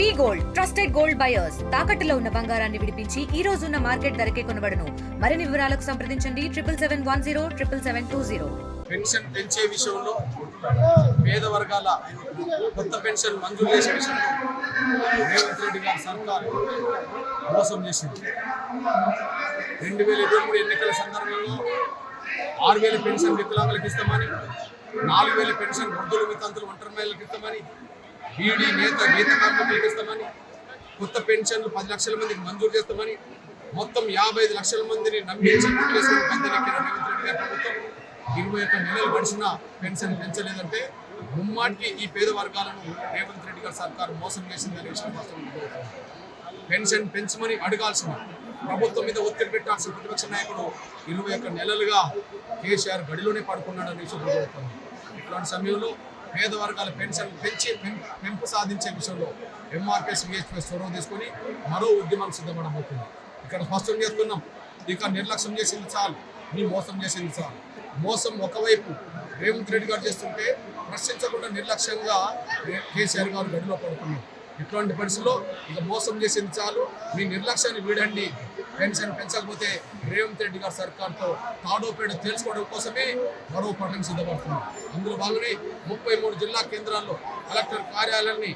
V gold trusted gold buyers. తాకట్టులో ఉన్న బంగారాన్ని విడిపించి ఈ రోజు ఉన్న మార్కెట్ ధరకే కొనబడను. మరిన్ని వివరాలకు సంప్రదించండి. Triple seven one zero triple seven two zero. Pension పెంచే విషయంలో పేద వర్గాల కొత్త పెన్షన్ మంజూరు చేసే విషయంలో రేవంత్ రెడ్డి గారి సర్కారు మోసం చేసింది. రెండు వేల ఇరవై మూడు ఎన్నికల సందర్భంలో ఆరు వేల పెన్షన్ వికలాంగులకు ఇస్తామని నాలుగు వేల పెన్షన్ వృద్ధులు వితంతులు ఒంటరి మహిళలకు ఇస్తామని బీడీ నేత గీత కార్మికులకు ఇస్తామని కొత్త పెన్షన్లు పది లక్షల మందికి మంజూరు చేస్తామని మొత్తం యాభై ఐదు లక్షల మందిని నమ్మించిన రేవంత్ రెడ్డి గారి ప్రభుత్వం ఇరవై ఒక్క నెలలు గడిచిన పెన్షన్ పెంచలేదంటే ముమ్మాటికి ఈ పేద వర్గాలను రేవంత్ రెడ్డి గారి సర్కారు మోసం చేసిందని విషయం పెన్షన్ పెంచమని అడగాల్సిన ప్రభుత్వం మీద ఒత్తిడి పెట్టాల్సిన ప్రతిపక్ష నాయకుడు ఇరవై ఒక్క నెలలుగా కేసీఆర్ గడిలోనే పడుకున్నాడని విషయం ఇట్లాంటి సమయంలో పేద వర్గాల పెన్షన్ పెంచి పెంపు సాధించే విషయంలో ఎంఆర్పిఎస్ విహెచ్పిఎస్ చొరవ తీసుకొని మరో ఉద్యమం సిద్ధపడబోతుంది ఇక్కడ స్పష్టం చేస్తున్నాం ఇక నిర్లక్ష్యం చేసింది చాలు మీ మోసం చేసింది చాలు. మోసం ఒకవైపు రేవంత్ రెడ్డి గారు చేస్తుంటే ప్రశ్నించకుండా నిర్లక్ష్యంగా కేసీఆర్ గారు గడిలో పడుతున్నారు ఇటువంటి పరిస్థితుల్లో ఇక మోసం చేసింది చాలు మీ నిర్లక్ష్యాన్ని వీడండి. పెన్షన్ పెంచకపోతే రేవంత్ రెడ్డి గారి సర్కార్తో తాడోపేడ తెలుసుకోవడం కోసమే మరో పట్టణం సిద్ధపడుతుంది అందులో భాగమే ముప్పై మూడు జిల్లా కేంద్రాల్లో కలెక్టర్ కార్యాలయాన్ని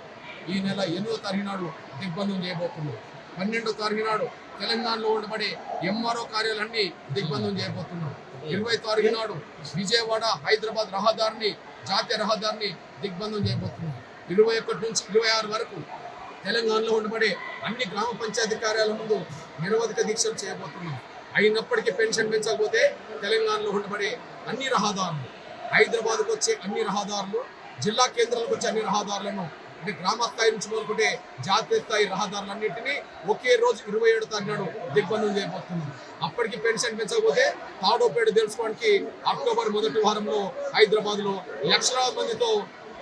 ఈ నెల ఎనిమిదో తారీఖు నాడు దిగ్బంధం చేయబోతున్నాం. పన్నెండో తారీఖు నాడు తెలంగాణలో ఉండబడే ఎంఆర్ఓ కార్యాలయాన్ని దిగ్బంధం చేయబోతున్నాం. ఇరవై తారీఖు నాడు విజయవాడ హైదరాబాద్ రహదారిని జాతీయ రహదారిని దిగ్బంధం చేయబోతున్నాం. ఇరవై ఒకటి నుంచి ఇరవై ఆరు వరకు తెలంగాణలో ఉండబడే అన్ని గ్రామ పంచాయతీ కార్యాలయాల ముందు నిరవధిక దీక్షలు చేయబోతున్నాం. అయినప్పటికీ పెన్షన్ పెంచకపోతే తెలంగాణలో ఉండబడే అన్ని రహదారులు హైదరాబాద్కు వచ్చే అన్ని రహదారులు జిల్లా కేంద్రాలకు వచ్చే అన్ని రహదారులను అంటే గ్రామ స్థాయి నుంచి మొదలుకుంటే జాతీయ స్థాయి రహదారులన్నింటినీ ఒకే రోజు ఇరవై ఏడు తారీఖు దిగ్బంధం చేయబోతుంది అప్పటికి పెన్షన్ పెంచకపోతే తాడోపేడు తెలుసుకోవడానికి అక్టోబర్ మొదటి వారంలో హైదరాబాద్లో లక్షలాది మందితో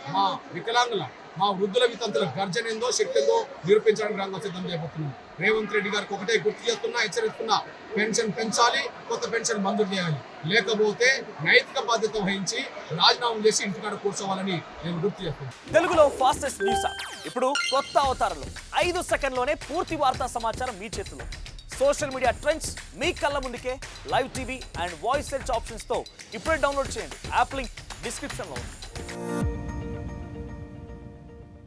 మా వికలాంగుల మా వృద్ధుల వితంతుల గర్జన ఏందో శక్తి ఏందో నిరూపించడానికి రంగం సిద్ధం చేయబోతున్నాం రేవంత్ రెడ్డి గారికి ఒకటే గుర్తు చేస్తున్నా హెచ్చరిస్తున్నా పెన్షన్ పెంచాలి కొత్త పెన్షన్ మంజూరు చేయాలి. లేకపోతే నైతిక బాధ్యత వహించి రాజీనామా చేసి ఇంటికాడ కూర్చోవాలని నేను గుర్తు చేస్తున్నాను తెలుగులో ఫాస్టెస్ట్ న్యూస్ ఇప్పుడు కొత్త అవతారంలో. ఐదు సెకండ్లోనే పూర్తి వార్తా సమాచారం మీ చేతిలో. సోషల్ మీడియా ట్రెండ్స్ మీ కళ్ళ ముందుకే live TV and voice search ఆప్షన్స్తో ఇప్పుడే డౌన్లోడ్ చేయండి. యాప్ లింక్ డిస్క్రిప్షన్లో ఉంది.